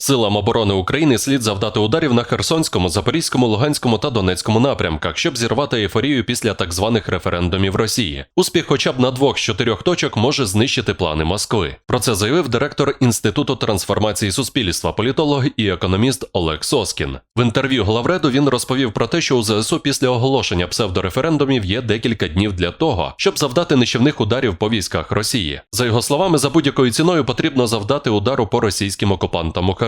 Силам оборони України слід завдати ударів на Херсонському, Запорізькому, Луганському та Донецькому напрямках, щоб зірвати ейфорію після так званих референдумів Росії. Успіх, хоча б на двох з чотирьох точок, може знищити плани Москви. Про це заявив директор Інституту трансформації суспільства, політолог і економіст Олег Соскін. В інтерв'ю Главреду він розповів про те, що у ЗСУ після оголошення псевдореферендумів є декілька днів для того, щоб завдати нищівних ударів по військах Росії. За його словами, за будь-якою ціною потрібно завдати удару по російським окупантам у.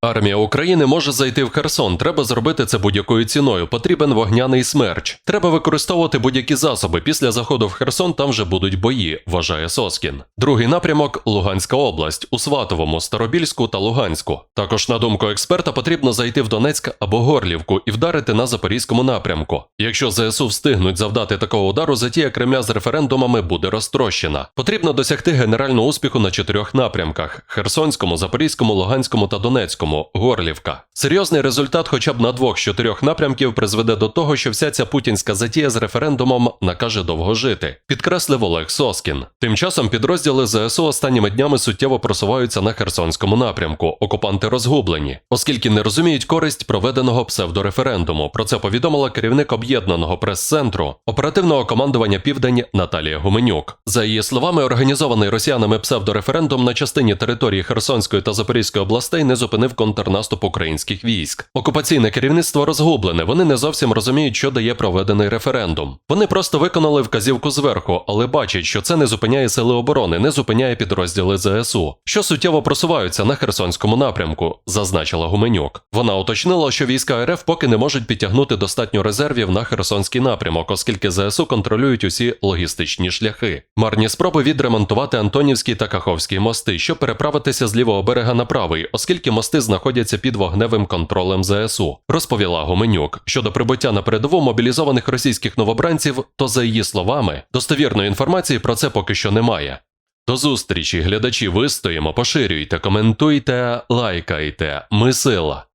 Армія України може зайти в Херсон. Треба зробити це будь-якою ціною. Потрібен вогняний смерч. Треба використовувати будь-які засоби. Після заходу в Херсон там вже будуть бої, вважає Соскін. Другий напрямок Луганська область у Сватовому, Старобільську та Луганську. Також, на думку експерта, потрібно зайти в Донецьк або Горлівку і вдарити на запорізькому напрямку. Якщо ЗСУ встигнуть завдати такого удару, затія Кремля з референдумами буде розтрощена. Потрібно досягти генерального успіху на чотирьох напрямках: Херсонському, Запорізькому, Луганському та Донецькому, Горлівка. Серйозний результат, хоча б на двох з чотирьох напрямків, призведе до того, що вся ця путінська затія з референдумом накаже довго жити, підкреслив Олег Соскін. Тим часом підрозділи ЗСУ останніми днями суттєво просуваються на Херсонському напрямку. Окупанти розгублені, оскільки не розуміють користь проведеного псевдореферендуму. Про це повідомила керівник об'єднаного прес-центру оперативного командування Південь Наталія Гуменюк. За її словами, організований росіянами псевдореферендум на частині території Херсонської та Запорізької областей не зупинив контрнаступ українських військ. Окупаційне керівництво розгублене. Вони не зовсім розуміють, що дає проведений референдум. Вони просто виконали вказівку зверху, але бачать, що це не зупиняє сили оборони, не зупиняє підрозділи ЗСУ, що суттєво просуваються на Херсонському напрямку, зазначила Гуменюк. Вона уточнила, що війська РФ поки не можуть підтягнути достатньо резервів на Херсонський напрямок, оскільки ЗСУ контролюють усі логістичні шляхи. Марні спроби відремонтувати Антонівський та Каховський мости, щоб переправитися з лівого берега на правий, оскільки мости знаходяться під вогневим контролем ЗСУ, розповіла Гоменюк Щодо прибуття на передову мобілізованих російських новобранців, то за її словами, достовірної інформації про це поки що немає. До зустрічі, глядачі, вистоїмо, поширюйте, коментуйте, лайкайте. Ми сила.